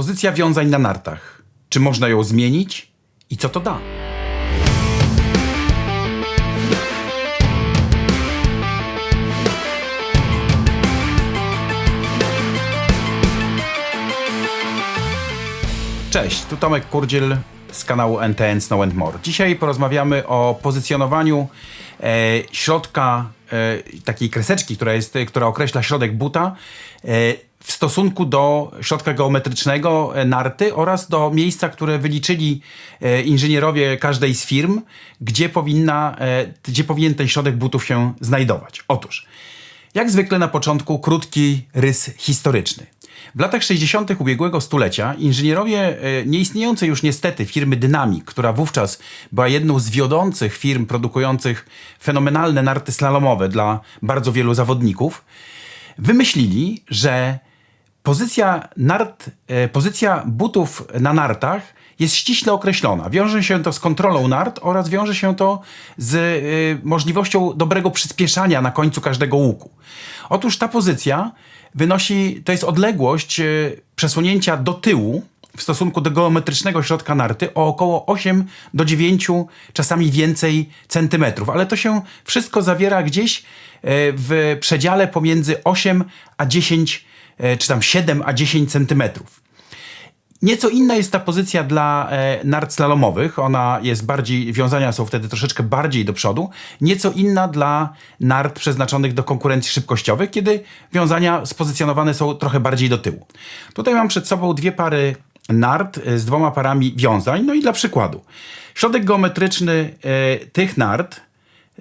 Pozycja wiązań na nartach. Czy można ją zmienić i co to da? Cześć, tu Tomek Kurdziel z kanału NTN Snow and More. Dzisiaj porozmawiamy o pozycjonowaniu e, środka, e, takiej kreseczki, która, jest, która określa środek buta e, w stosunku do środka geometrycznego e, narty oraz do miejsca, które wyliczyli e, inżynierowie każdej z firm, gdzie, powinna, e, gdzie powinien ten środek butów się znajdować. Otóż, jak zwykle na początku krótki rys historyczny. W latach 60. ubiegłego stulecia inżynierowie nieistniejącej już niestety firmy Dynamic, która wówczas była jedną z wiodących firm produkujących fenomenalne narty slalomowe dla bardzo wielu zawodników, wymyślili, że pozycja, nart, e, pozycja butów na nartach jest ściśle określona. Wiąże się to z kontrolą nart oraz wiąże się to z y, możliwością dobrego przyspieszania na końcu każdego łuku. Otóż ta pozycja wynosi, to jest odległość y, przesunięcia do tyłu w stosunku do geometrycznego środka narty o około 8 do 9, czasami więcej centymetrów. Ale to się wszystko zawiera gdzieś w przedziale pomiędzy 8 a 10, y, czy tam 7 a 10 centymetrów. Nieco inna jest ta pozycja dla e, nart slalomowych. Ona jest bardziej, wiązania są wtedy troszeczkę bardziej do przodu. Nieco inna dla nart przeznaczonych do konkurencji szybkościowych, kiedy wiązania spozycjonowane są trochę bardziej do tyłu. Tutaj mam przed sobą dwie pary nart e, z dwoma parami wiązań. No i dla przykładu. Środek geometryczny e, tych nart,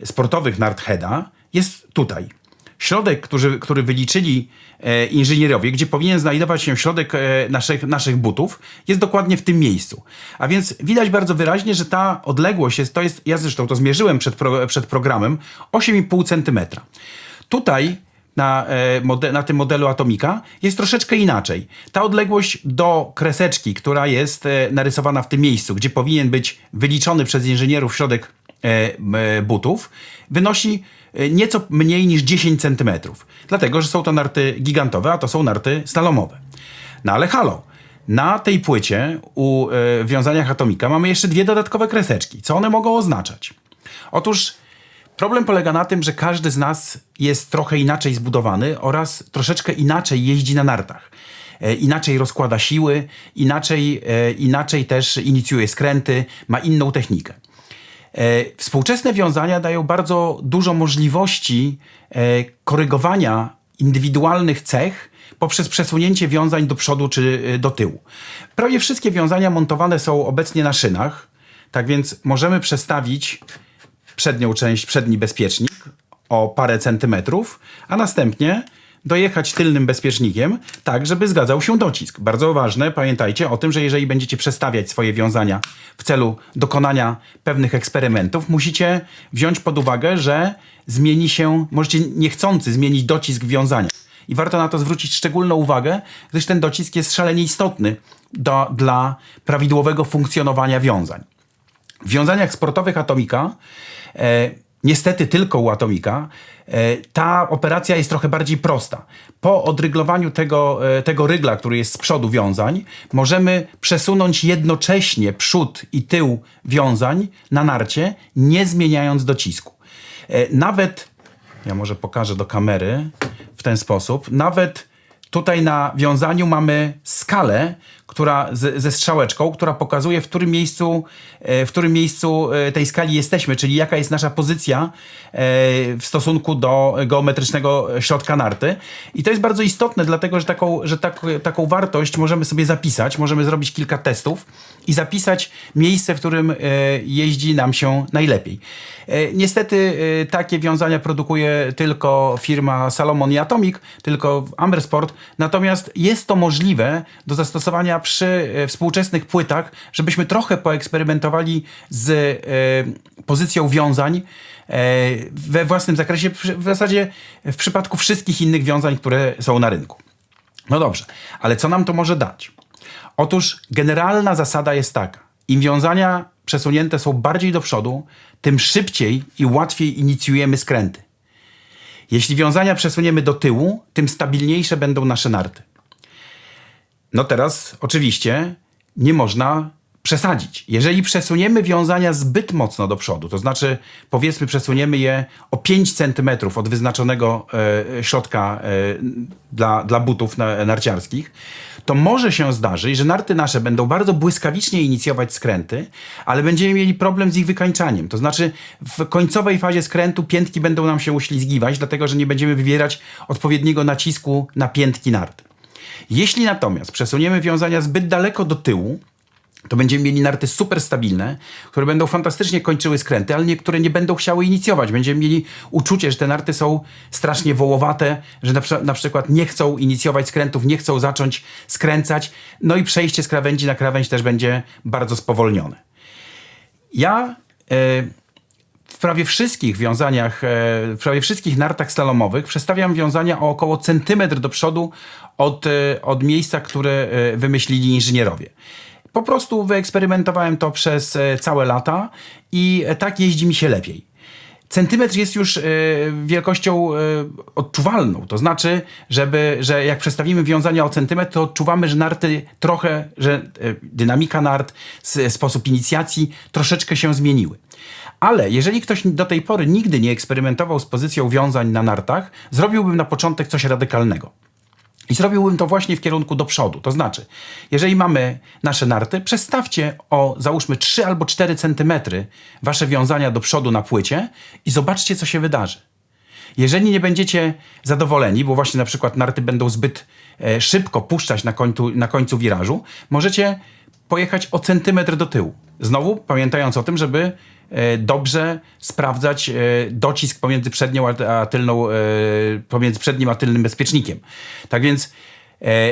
sportowych nart Heda, jest tutaj środek, który, który wyliczyli e, inżynierowie, gdzie powinien znajdować się środek e, naszych, naszych butów, jest dokładnie w tym miejscu. A więc widać bardzo wyraźnie, że ta odległość jest, to jest, ja zresztą to zmierzyłem przed, pro, przed programem, 8,5 cm. Tutaj na, e, na tym modelu Atomika jest troszeczkę inaczej. Ta odległość do kreseczki, która jest narysowana w tym miejscu, gdzie powinien być wyliczony przez inżynierów środek butów, wynosi nieco mniej niż 10 cm. Dlatego, że są to narty gigantowe, a to są narty slalomowe. No ale halo, na tej płycie u w wiązaniach Atomika mamy jeszcze dwie dodatkowe kreseczki. Co one mogą oznaczać? Otóż Problem polega na tym, że każdy z nas jest trochę inaczej zbudowany oraz troszeczkę inaczej jeździ na nartach. E, inaczej rozkłada siły, inaczej, e, inaczej też inicjuje skręty, ma inną technikę. E, współczesne wiązania dają bardzo dużo możliwości korygowania indywidualnych cech poprzez przesunięcie wiązań do przodu czy do tyłu. Prawie wszystkie wiązania montowane są obecnie na szynach, tak więc możemy przestawić przednią część, przedni bezpiecznik o parę centymetrów, a następnie dojechać tylnym bezpiecznikiem, tak żeby zgadzał się docisk. Bardzo ważne, pamiętajcie o tym, że jeżeli będziecie przestawiać swoje wiązania w celu dokonania pewnych eksperymentów, musicie wziąć pod uwagę, że zmieni się, możecie niechcący zmienić docisk wiązania. I warto na to zwrócić szczególną uwagę, gdyż ten docisk jest szalenie istotny do, dla prawidłowego funkcjonowania wiązań. W wiązaniach sportowych Atomika E, niestety tylko u Atomika, e, ta operacja jest trochę bardziej prosta. Po odryglowaniu tego, e, tego rygla, który jest z przodu wiązań, możemy przesunąć jednocześnie przód i tył wiązań na narcie, nie zmieniając docisku. Nawet, ja może pokażę do kamery w ten sposób, nawet Tutaj na wiązaniu mamy skalę, która z, ze strzałeczką, która pokazuje, w którym miejscu, e, w którym miejscu e, tej skali jesteśmy, czyli jaka jest nasza pozycja e, w stosunku do geometrycznego środka narty. I to jest bardzo istotne, dlatego że taką, że tak, taką wartość możemy sobie zapisać, możemy zrobić kilka testów i zapisać miejsce, w którym jeździ nam się najlepiej. Niestety takie wiązania produkuje tylko firma Salomon i Atomic, tylko Ambersport, Natomiast jest to możliwe do zastosowania przy e, współczesnych płytach, żebyśmy trochę poeksperymentowali z e, pozycją wiązań e, we własnym zakresie, w zasadzie w przypadku wszystkich innych wiązań, które są na rynku. No dobrze, ale co nam to może dać? Otóż generalna zasada jest taka: im wiązania przesunięte są bardziej do przodu, tym szybciej i łatwiej inicjujemy skręty. Jeśli wiązania przesuniemy do tyłu, tym stabilniejsze będą nasze narty. No teraz oczywiście nie można przesadzić. Jeżeli przesuniemy wiązania zbyt mocno do przodu, to znaczy powiedzmy przesuniemy je o 5 cm od wyznaczonego e, środka e, dla, dla butów na, narciarskich, to może się zdarzyć, że narty nasze będą bardzo błyskawicznie inicjować skręty, ale będziemy mieli problem z ich wykańczaniem. To znaczy w końcowej fazie skrętu piętki będą nam się uślizgiwać, dlatego że nie będziemy wywierać odpowiedniego nacisku na piętki narty. Jeśli natomiast przesuniemy wiązania zbyt daleko do tyłu, to będziemy mieli narty super stabilne, które będą fantastycznie kończyły skręty, ale niektóre nie będą chciały inicjować. Będziemy mieli uczucie, że te narty są strasznie wołowate, że na, na przykład nie chcą inicjować skrętów, nie chcą zacząć skręcać, no i przejście z krawędzi na krawędź też będzie bardzo spowolnione. Ja e, w prawie wszystkich wiązaniach, e, w prawie wszystkich nartach slalomowych przestawiam wiązania o około centymetr do przodu od, e, od miejsca, które wymyślili inżynierowie. Po prostu wyeksperymentowałem to przez e, całe lata i e, tak jeździ mi się lepiej. Centymetr jest już y, wielkością y, odczuwalną. To znaczy, żeby, że jak przestawimy wiązania o centymetr, to odczuwamy, że narty trochę, że y, dynamika nart, sposób inicjacji troszeczkę się zmieniły. Ale jeżeli ktoś do tej pory nigdy nie eksperymentował z pozycją wiązań na nartach, zrobiłbym na początek coś radykalnego. I zrobiłbym to właśnie w kierunku do przodu. To znaczy, jeżeli mamy nasze narty, przestawcie o załóżmy 3 albo 4 centymetry wasze wiązania do przodu na płycie i zobaczcie, co się wydarzy. Jeżeli nie będziecie zadowoleni, bo właśnie na przykład narty będą zbyt e, szybko puszczać na końcu, na końcu wirażu, możecie pojechać o centymetr do tyłu. Znowu pamiętając o tym, żeby dobrze sprawdzać e, docisk pomiędzy przednią a tylną, e, pomiędzy przednim a tylnym bezpiecznikiem. Tak więc,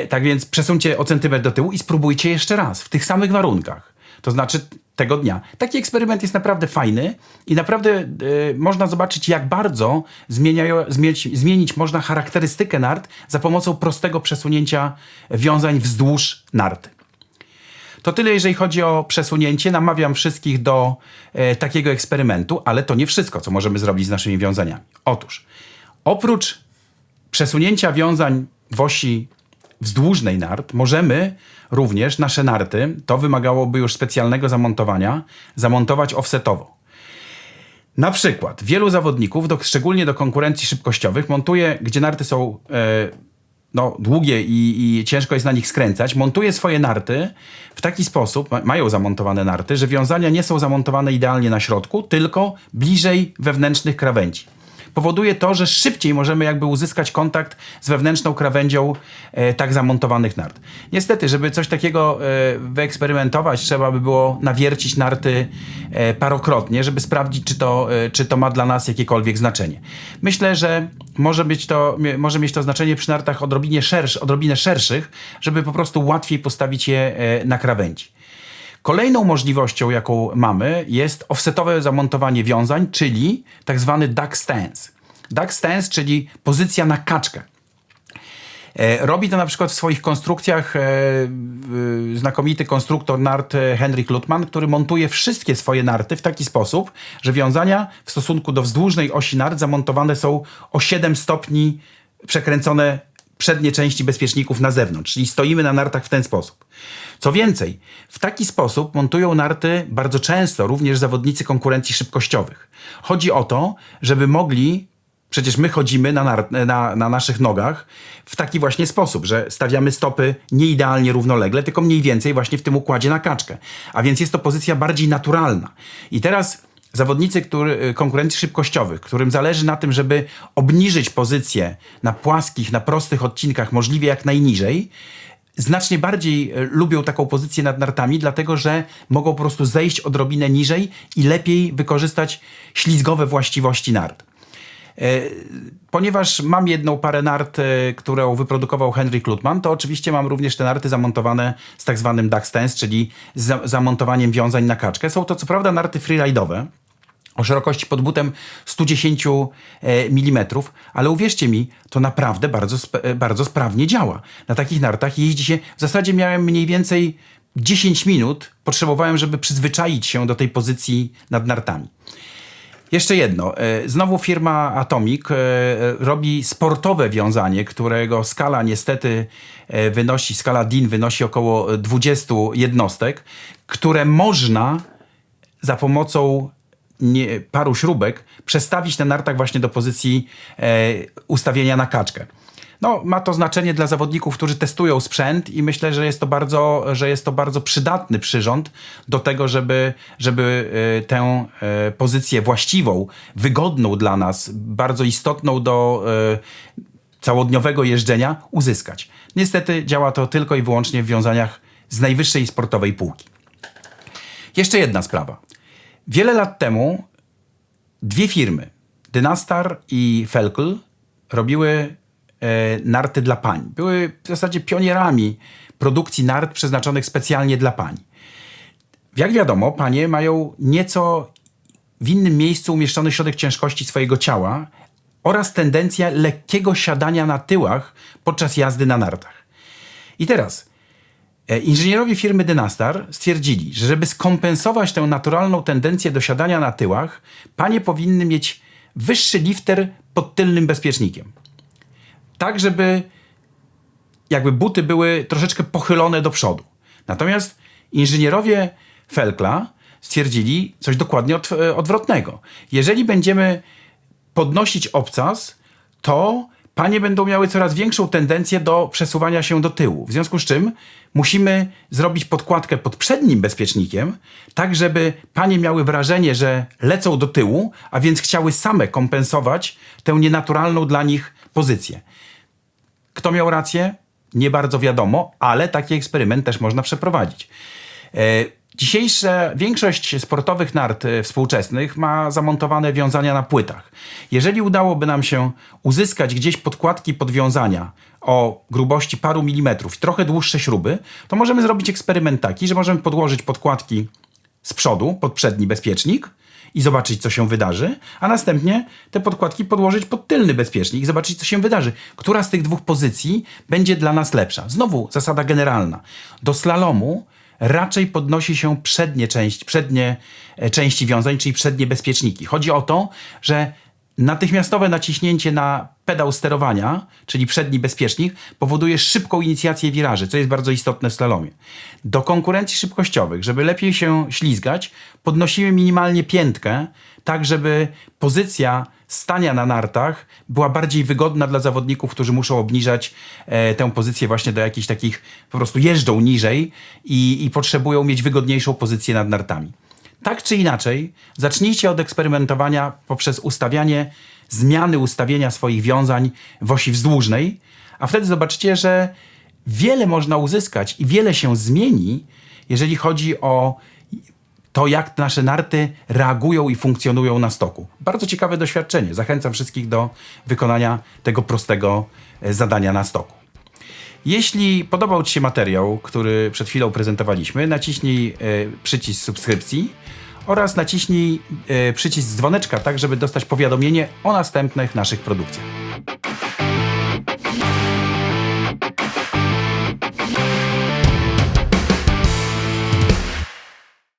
tak więc przesuńcie o centymetr do tyłu i spróbujcie jeszcze raz w tych samych warunkach. To znaczy tego dnia. Taki eksperyment jest naprawdę fajny i naprawdę y, można zobaczyć, jak bardzo zmieniają, zmienić, zmienić można charakterystykę nart za pomocą prostego przesunięcia wiązań wzdłuż narty. To tyle, jeżeli chodzi o przesunięcie. Namawiam wszystkich do e, takiego eksperymentu, ale to nie wszystko, co możemy zrobić z naszymi wiązaniami. Otóż, oprócz przesunięcia wiązań w osi wzdłużnej nart, możemy również nasze narty, to wymagałoby już specjalnego zamontowania, zamontować offsetowo. Na przykład wielu zawodników, do, szczególnie do konkurencji szybkościowych, montuje, gdzie narty są e, no, długie i, i, ciężko jest na nich skręcać, montuje swoje narty w taki sposób, mają zamontowane narty, że wiązania nie są zamontowane idealnie na środku, tylko bliżej wewnętrznych krawędzi powoduje to, że szybciej możemy jakby uzyskać kontakt z wewnętrzną krawędzią e, tak zamontowanych nart. Niestety, żeby coś takiego e, wyeksperymentować, trzeba by było nawiercić narty e, parokrotnie, żeby sprawdzić, czy to, e, czy to ma dla nas jakiekolwiek znaczenie. Myślę, że może, być to, może mieć to znaczenie przy nartach odrobinie, szersz, odrobinę szerszych, żeby po prostu łatwiej postawić je e, na krawędzi. Kolejną możliwością, jaką mamy, jest offsetowe zamontowanie wiązań, czyli tak zwany duck stance. Duck stance, czyli pozycja na kaczkę. E, robi to na przykład w swoich konstrukcjach e, znakomity konstruktor nart e, Henrik Lutman, który montuje wszystkie swoje narty w taki sposób, że wiązania w stosunku do wzdłużnej osi nart zamontowane są o 7 stopni przekręcone przednie części bezpieczników na zewnątrz, czyli stoimy na nartach w ten sposób. Co więcej, w taki sposób montują narty bardzo często również zawodnicy konkurencji szybkościowych. Chodzi o to, żeby mogli Przecież my chodzimy na, na, na, naszych nogach w taki właśnie sposób, że stawiamy stopy nie idealnie równolegle, tylko mniej więcej właśnie w tym układzie na kaczkę. A więc jest to pozycja bardziej naturalna. I teraz zawodnicy który, y, konkurencji szybkościowych, którym zależy na tym, żeby obniżyć pozycję na płaskich, na prostych odcinkach możliwie jak najniżej, znacznie bardziej y, lubią taką pozycję nad nartami, dlatego że mogą po prostu zejść odrobinę niżej i lepiej wykorzystać ślizgowe właściwości nart. E, ponieważ mam jedną parę nart, e, którą wyprodukował Henry Klutman, to oczywiście mam również te narty zamontowane z tak zwanym duck stance, czyli z zamontowaniem wiązań na kaczkę. Są to co prawda narty freeride'owe, o szerokości pod butem 110 e, mm, ale uwierzcie mi, to naprawdę bardzo, bardzo sprawnie działa. Na takich nartach jeździ się, w zasadzie miałem mniej więcej 10 minut, potrzebowałem, żeby przyzwyczaić się do tej pozycji nad nartami. Jeszcze jedno. e, Znowu firma Atomic e, robi sportowe wiązanie, którego skala niestety e, wynosi, skala DIN wynosi około 20 jednostek, które można za pomocą nie, paru śrubek przestawić na nartach właśnie do pozycji ustawienia na kaczkę. No, ma to znaczenie dla zawodników, którzy testują sprzęt i myślę, że jest to bardzo, że jest to bardzo przydatny przyrząd do tego, żeby, żeby e, tę e, pozycję właściwą, wygodną dla nas, bardzo istotną do e, całodniowego jeżdżenia uzyskać. Niestety działa to tylko i wyłącznie w wiązaniach z najwyższej sportowej półki. Jeszcze jedna sprawa. Wiele lat temu dwie firmy, Dynastar i Felkel, robiły narty dla pań. Były w zasadzie pionierami produkcji nart przeznaczonych specjalnie dla pań. Jak wiadomo, panie mają nieco w innym miejscu umieszczony środek ciężkości swojego ciała oraz tendencja lekkiego siadania na tyłach podczas jazdy na nartach. I teraz E, Inżynierowie firmy Dynastar stwierdzili, że żeby skompensować tę naturalną tendencję do siadania na tyłach, panie powinny mieć wyższy lifter pod tylnym bezpiecznikiem. Tak, żeby jakby buty były troszeczkę pochylone do przodu. Natomiast inżynierowie Felkla stwierdzili coś dokładnie od, e, odwrotnego. Jeżeli będziemy podnosić obcas, to panie będą miały coraz większą tendencję do przesuwania się do tyłu. W związku z czym musimy zrobić podkładkę pod przednim bezpiecznikiem, tak żeby panie miały wrażenie, że lecą do tyłu, a więc chciały same kompensować tę nienaturalną dla nich pozycję. Kto miał rację? Nie bardzo wiadomo, ale taki eksperyment też można przeprowadzić. E, Dzisiejsza większość sportowych nart e, współczesnych ma zamontowane wiązania na płytach. Jeżeli udałoby nam się uzyskać gdzieś podkładki podwiązania o grubości paru milimetrów, trochę dłuższe śruby, to możemy zrobić eksperyment taki, że możemy podłożyć podkładki z przodu pod przedni bezpiecznik i zobaczyć, co się wydarzy, a następnie te podkładki podłożyć pod tylny bezpiecznik i zobaczyć, co się wydarzy. Która z tych dwóch pozycji będzie dla nas lepsza? Znowu zasada generalna. Do slalomu raczej podnosi się przednie, część, przednie e, części wiązań, czyli przednie bezpieczniki. Chodzi o to, że natychmiastowe naciśnięcie na pedał sterowania, czyli przedni bezpiecznik, powoduje szybką inicjację wiraży, co jest bardzo istotne w slalomie. Do konkurencji szybkościowych, żeby lepiej się ślizgać, podnosimy minimalnie piętkę, tak żeby pozycja stania na nartach była bardziej wygodna dla zawodników, którzy muszą obniżać e, tę pozycję właśnie do jakichś takich, po prostu jeżdżą niżej i, i potrzebują mieć wygodniejszą pozycję nad nartami. Tak czy inaczej, zacznijcie od eksperymentowania poprzez ustawianie, zmiany ustawienia swoich wiązań w osi wzdłużnej, a wtedy zobaczycie, że wiele można uzyskać i wiele się zmieni, jeżeli chodzi o to, jak nasze narty reagują i funkcjonują na stoku. Bardzo ciekawe doświadczenie. Zachęcam wszystkich do wykonania tego prostego e, zadania na stoku. Jeśli podobał Ci się materiał, który przed chwilą prezentowaliśmy, naciśnij e, przycisk subskrypcji oraz naciśnij e, przycisk dzwoneczka, tak żeby dostać powiadomienie o następnych naszych produkcjach.